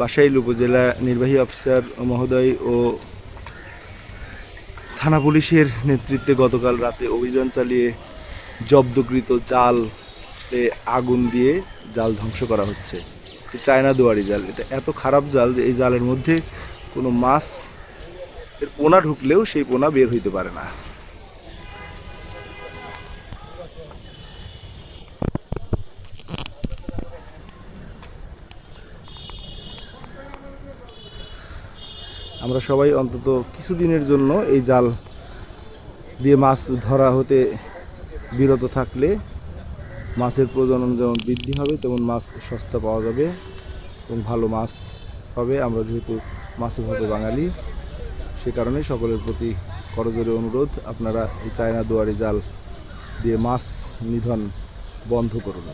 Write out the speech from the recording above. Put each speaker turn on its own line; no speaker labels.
বাসাইল উপজেলা নির্বাহী অফিসার মহোদয় ও থানা পুলিশের নেতৃত্বে গতকাল রাতে অভিযান চালিয়ে জব্দকৃত জালে আগুন দিয়ে জাল ধ্বংস করা হচ্ছে। চায়না দুয়ারি জাল। এটা এত খারাপ জাল যে এই জালের মধ্যে কোনো মাছ এর পোনা ঢুকলেও সেই পোনা বের হইতে পারে না। আমরা সবাই অন্তত কিছুদিনের জন্য এই জাল দিয়ে মাছ ধরা হতে বিরত থাকলে মাছের প্রজনন যেমন বৃদ্ধি হবে, তেমন মাছ সস্তা পাওয়া যাবে এবং ভালো মাছ হবে। আমরা যেহেতু মাছে ভাবে বাঙালি, সে কারণে সকলের প্রতি করজোরে অনুরোধ, আপনারা এই চায়না দুয়ারি জাল দিয়ে মাছ নিধন বন্ধ করুন।